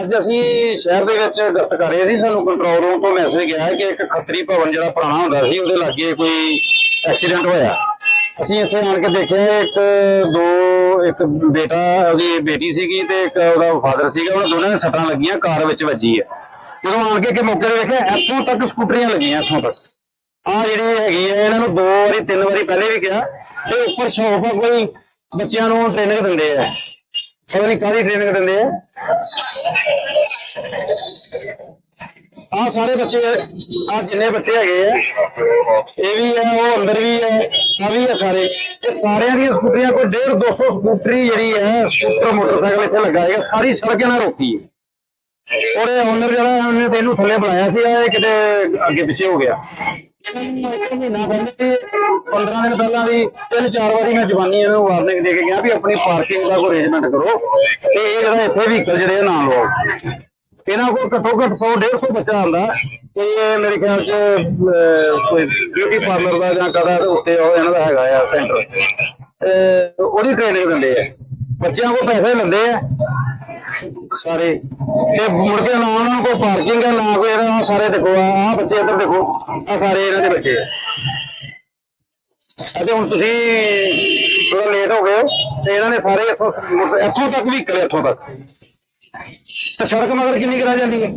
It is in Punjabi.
ਅੱਜ ਅਸੀਂ ਸ਼ਹਿਰ ਦੇ ਵਿੱਚ ਗਸ਼ਤ ਕਰ ਰਹੇ ਸੀ, ਸਾਨੂੰ ਕੰਟਰੋਲ ਰੂਮ ਤੋਂ ਮੈਸੇਜ ਗਿਆ ਕਿ ਇੱਕ ਖੱਤਰੀ ਭਵਨ ਜਿਹੜਾ ਪੁਰਾਣਾ ਹੁੰਦਾ ਸੀ, ਉਹਦੇ ਲਾਗੇ ਕੋਈ ਐਕਸੀਡੈਂਟ ਹੋਇਆ। ਅਸੀਂ ਇੱਥੇ ਆਣ ਕੇ ਦੇਖਿਆ, ਇੱਕ, ਦੋ, ਇੱਕ ਬੇਟਾ, ਉਹਦੀ ਬੇਟੀ ਸੀਗੀ ਤੇ ਇੱਕ ਉਹਦਾ ਫਾਦਰ ਸੀਗਾ, ਉਹਨਾਂ ਦੋਨਾਂ ਦੇ ਸੱਟਾਂ ਲੱਗੀਆਂ, ਕਾਰ ਵਿੱਚ ਵੱਜੀ ਹੈ ਜਦੋਂ ਆਣ ਕੇ ਕਿ ਮੌਕੇ ਤੇ ਵੇਖਿਆ, ਇੱਥੋਂ ਤੱਕ ਸਕੂਟਰੀਆਂ ਲੱਗੀਆਂ ਇੱਥੋਂ ਤੱਕ। ਆ ਜਿਹੜੀ ਹੈਗੀ ਹੈ ਇਹਨਾਂ ਨੂੰ ਦੋ ਵਾਰੀ, ਤਿੰਨ ਵਾਰੀ ਪਹਿਲੇ ਵੀ ਕਿਹਾ, ਤੇ ਉੱਪਰ ਸ਼ੌਪ ਕੋਈ ਬੱਚਿਆਂ ਨੂੰ ਟ੍ਰੇਨਿੰਗ ਦਿੰਦੇ ਆ। ਪਤਾ ਨਹੀਂ ਕਾਹਦੀ ਟ੍ਰੇਨਿੰਗ ਦਿੰਦੇ ਆ ਆ ਸਾਰੇ ਬੱਚੇ ਆ ਜਿੰਨੇ ਬੱਚੇ ਹੈਗੇ ਆ ਇਹ ਵੀ ਹੈ ਉਹ ਅੰਦਰ ਵੀ ਹੈ ਆ ਵੀ ਹੈ ਸਾਰੇ ਇਹ ਸਾਰਿਆਂ ਦੀਆਂ ਸਕੂਟਰੀਆਂ ਕੋਈ 1.5 200 ਸਕੂਟਰੀ ਜਿਹੜੀ ਹੈ ਸਕੂਟਰ ਮੋਟਰਸਾਈਕਲ ਇੱਥੇ ਲੱਗਾ ਹੈਗਾ ਸਾਰੀ ਸੜਕ ਇਹਨਾਂ ਰੋਕੀ ਹੈ ਉਹਦੇ ਓਨਰ ਜਿਹੜਾ ਉਹਨੇ ਤੇ ਥੱਲੇ ਬੁਲਾਇਆ ਸੀ, ਇਹ ਕਿਤੇ ਅੱਗੇ ਪਿੱਛੇ ਹੋ ਗਿਆ। ਮਹੀਨਾ ਪਹਿਲੇ 15 ਦਿਨ ਪਹਿਲਾਂ ਵੀ ਤਿੰਨ ਚਾਰ ਵਾਰੀ ਮੈਂ ਜਵਾਨੀ ਇਹਨੂੰ ਵਾਰਨਿੰਗ ਦੇ ਕੇ ਗਿਆ ਵੀ ਆਪਣੀ ਪਾਰਕਿੰਗ ਦਾ ਕੋਈ ਅਰੇਂਜਮੈਂਟ ਕਰੋ ਤੇ ਇਹ ਜਿਹੜਾ ਇੱਥੇ ਵਹੀਕਲ ਜਿਹੜੇ ਨਾ ਲਓ। ਇਹਨਾਂ ਕੋਲ ਘੱਟੋ ਘੱਟ 100 150 ਬੱਚਾ ਆਉਂਦਾ ਤੇ ਮੇਰੇ ਖਿਆਲ ਚ ਕੋਈ ਬਿਊਟੀ ਪਾਰਲਰ ਦਾ ਜਾਂ ਕਦਾ ਉੱਤੇ ਉਹ ਇਹਨਾਂ ਦਾ ਹੈਗਾ ਆ ਸੈਂਟਰ ਉਹਦੀ ਟ੍ਰੇਨਿੰਗ ਦਿੰਦੇ ਆ। ਬੱਚਿਆਂ ਕੋਲ ਪੈਸੇ ਲੈਂਦੇ ਆ। ਸਾਰੇ। ਤੇ ਮੁੜ ਕੇ ਨਾ ਉਹਨਾਂ ਕੋਲ ਪਾਰਕਿੰਗ ਹੈ, ਨਾ ਕੋਈ ਇਹਦਾ, ਆਹ ਸਾਰੇ ਦੇਖੋ, ਆਹ ਬੱਚੇ ਇੱਧਰ ਦੇਖੋ ਆ ਸਾਰੇ ਇਹਨਾਂ ਦੇ ਬੱਚੇ। ਆ ਅਤੇ ਹੁਣ ਤੁਸੀਂ ਥੋੜਾ ਲੇਟ ਹੋ ਗਏ ਹੋ, ਤੇ ਇਹਨਾਂ ਨੇ ਸਾਰੇ ਇੱਥੋਂ ਮੁੜ- ਇੱਥੋਂ ਤੱਕ ਵੀ ਕਰੇ ਇੱਥੋਂ ਤੱਕ। ਤੇ ਸੜਕ ਮਗਰ ਕਿੰਨੀ ਕਰਾ ਜਾਂਦੀ ਹੈ?